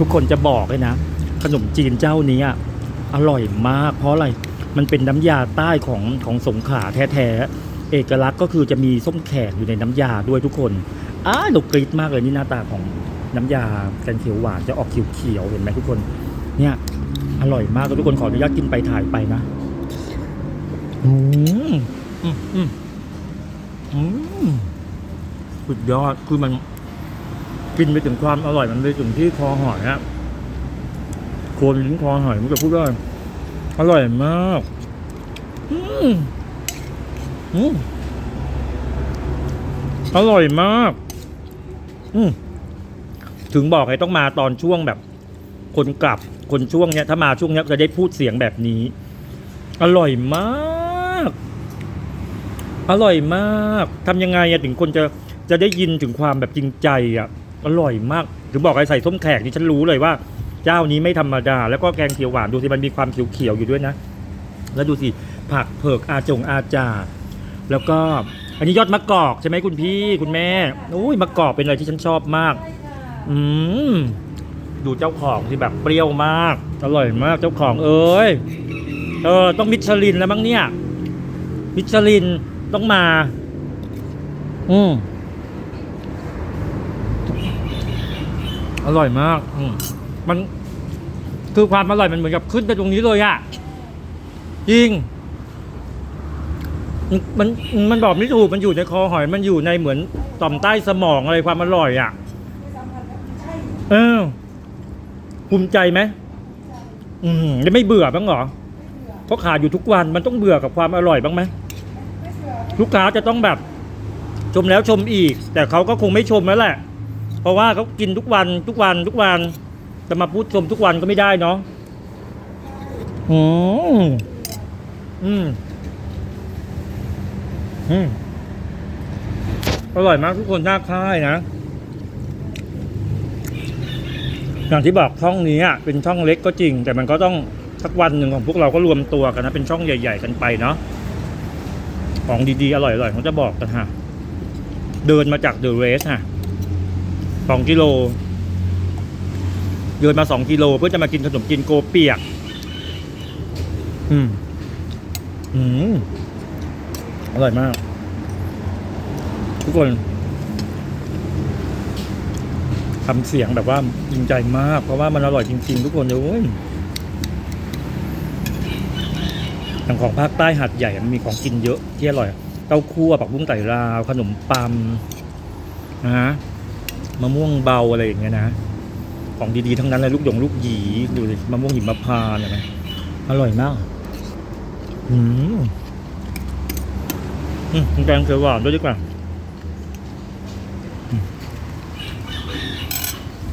ทุกคนจะบอกเลยนะ ขนมจีนเจ้านี้อร่อยมาก เพราะอะไรมันเป็นน้ำยาใต้ของของสงขลาแท้ๆ เอกลักษณ์ก็คือจะมีส้มแขกอยู่ในน้ำยาด้วยทุกคนอ้าดกกรีดมากเลยนี่หน้าตาของน้ำยาแกงเขียวหวานจะออกเขียวๆเห็นไหมทุกคน เนี่ย อร่อยมากทุกคนขออนุญาตกินไปถ่ายไปนะอืมอืมอืมอืมสุดยอดคือมัน กินไปถึงความอร่อยมันไปถึงที่คอหอยฮะโคนลิ้นคอหอยมันจะพูดว่าอร่อยมากอืมอืมอร่อยมาก อืมถึงบอกให้ต้องมาตอนช่วงแบบ คนกลับคนช่วงเนี้ย ถ้ามาช่วงเนี้ยจะได้พูดเสียงแบบนี้ อร่อยมาก อร่อยมากทำยังไงอะถึงคนจะจะได้ยินถึงความแบบจริงใจอะ อร่อยมาก ถึงบอกให้ใส่ส้มแขกนี่ฉันรู้เลยว่า เจ้านี้ไม่ธรรมดา แล้วก็แกงเขียวหวานดูสิมันมีความเขียวๆอยู่ด้วยนะ แล้วดูสิผักเผือกอาจงอาจา แล้วก็อันนี้ยอดมะกอกใช่ไหมคุณพี่คุณแม่โอ้ยมะกอกเป็นอะไรที่ฉันชอบมาก อืมดูเจ้าของที่แบบเปรี้ยวมากอร่อยมากเจ้าของเอ้ยเออต้องมิชลินแล้วมั้งเนี่ย มิชลินต้องมา อืม อร่อยมากอืมมันคือความอร่อยมันเหมือนกับขึ้นไปตรงนี้เลยอะจริง มันมันบอกไม่ถูกมันอยู่ในคอหอย มันอยู่ในเหมือนต่อมใต้สมองอะไรความอร่อยอะ่ะเออภูมิใจไหมอืมจะไม่เบื่อบ้างเหรอเพราะขายอยู่ทุกวันมันต้องเบื่อกับความอร่อยบ้างไหมลูกค้าจะต้องแบบ ชมแล้วชมอีก แต่เขาก็คงไม่ชมแล้วแหละ ราะว่าเขากินทุกวันทุกวันทุกวันจะมาพูดชมทุกวันก็ไม่ได้เนาะอืมอืมอืมอร่อยมากทุกคนน่าค่ายนะ อย่างที่บอกช่องนี้เป็นช่องเล็กก็จริง แต่มันก็ต้องสักวันหนึ่งของพวกเราก็รวมตัวกันนะ เป็นช่องใหญ่ ๆ กันไปเนาะของดีๆ อร่อยๆเขาจะบอกกันฮะ เดินมาจากเดอะเรสฮะ สองกิโลเดินมาสองกิโลเพื่อจะมากินขนมจีนโกเปียก อืม อืม อร่อยมาก ทุกคนทำเสียงแบบว่าจริงใจมาก เพราะว่ามันอร่อยจริง ๆ ทุกคนเลยอย่างของภาคใต้หัดใหญ่มันมีของกินเยอะที่อร่อย เต้าคั่วปักบุ้งไต่ลาว ขนมปัมนะฮะ มะม่วงเบาอะไรอย่างเงี้ยนะ ของดีๆทั้งนั้นเลยลูกหยงลูกหยีดูสิมะม่วงหิมพานต์เห็นไหมอร่อยมากอืมอืมแกงเขียวหวานด้วยดีกว่า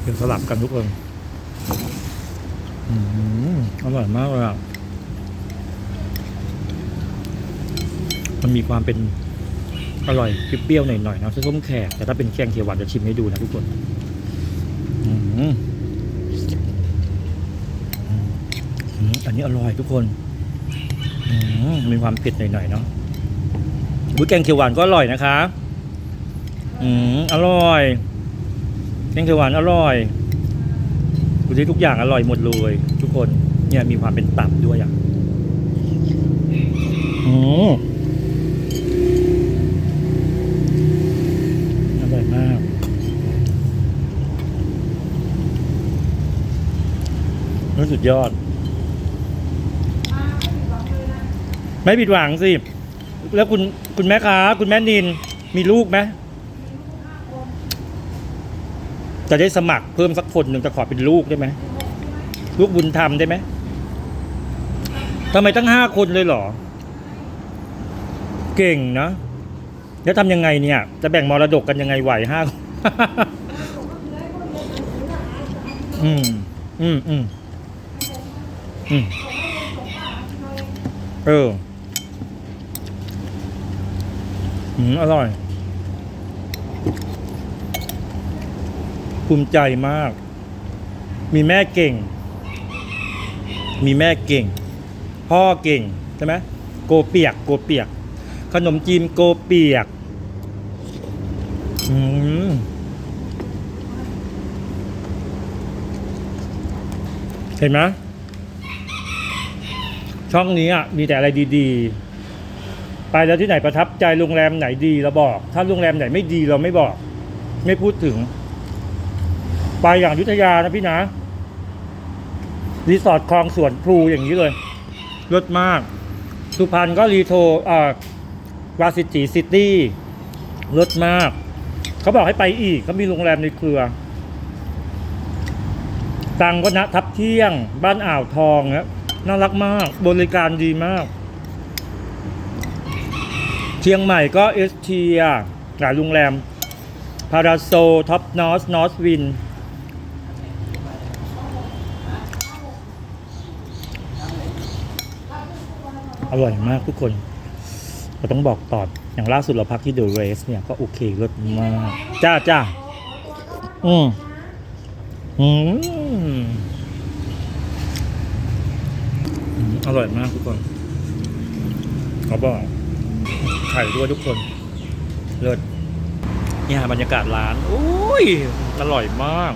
เดี๋ยวสลับกันทุกคนอืมอร่อยมากเลยอะมันมีความเป็น อร่อยเปรี้ยวๆหน่อยๆนะส้มแขกแต่ถ้าเป็นแกงเขียวหวานจะชิมให้ดูนะทุกคนอันนี้อร่อยทุกคนมมีความเผ็ดหน่อยๆเนาะบุ้ยแกงเขียวหวานก็อร่อยนะคะ อืมอร่อยแกงเขียวหวานอร่อยดูที่ทุกอย่างอร่อยหมดเลยทุกคน เนี่ยมีความเป็นตับด้วยอะอืมอร่อยมาก รู้สุดยอด ไม่ผิดหวังสิ แล้วคุณคุณแม่ค้าคุณแม่นินมีลูกไหมจะได้สมัครเพิ่มสักคนหนึ่งจะขอเป็นลูกได้ไหมลูกบุญธรรมได้ไหมทำไมตั้งห้าคนเลยเหรอ เก่งนะแล้วทำยังไงเนี่ย จะแบ่งมรดกกันยังไงไหวห้าคนอืม อืม อืม อืมเออ อืม อร่อย ภูมิใจมาก มีแม่เก่ง มีแม่เก่ง พ่อเก่ง ใช่ไหมโกเปียก โกเปียก ขนมจีนโกเปียก อืมเห็นไหม ช่องนี้อะมีแต่อะไรดีๆ ไปแล้วที่ไหนประทับใจโรงแรมไหนดีเราบอก ถ้าโรงแรมไหนไม่ดีเราไม่บอก ไม่พูดถึง ไปอย่างยุทธยานะพี่นะรีสอร์ทคลองสวนพลูอย่างนี้เลยรสมาก สุพรรณก็รีโทอ่าวาสิติซิตี้รสมาก เขาบอกให้ไปอีกเขามีโรงแรมในเครือ ตังก็นะทับเที่ยง บ้านอ่าวทองนะ น่ารักมาก บริการดีมาก เชียงใหม่ก็เอสเทียหลายโรงแรม พาราโซ ท็อปนอส นอสวิน อร่อยมากทุกคน เราต้องบอกต่ออย่างล่าสุดเราพักที่เดอะเรสเนี่ยก็โอเครสมาก จ้าจ้าอืมอืม อร่อยมากทุกคนขอบอกไข่ด้วยทุกคน เลิศเนี่ยบรรยากาศร้าน อุ้ย อร่อยมาก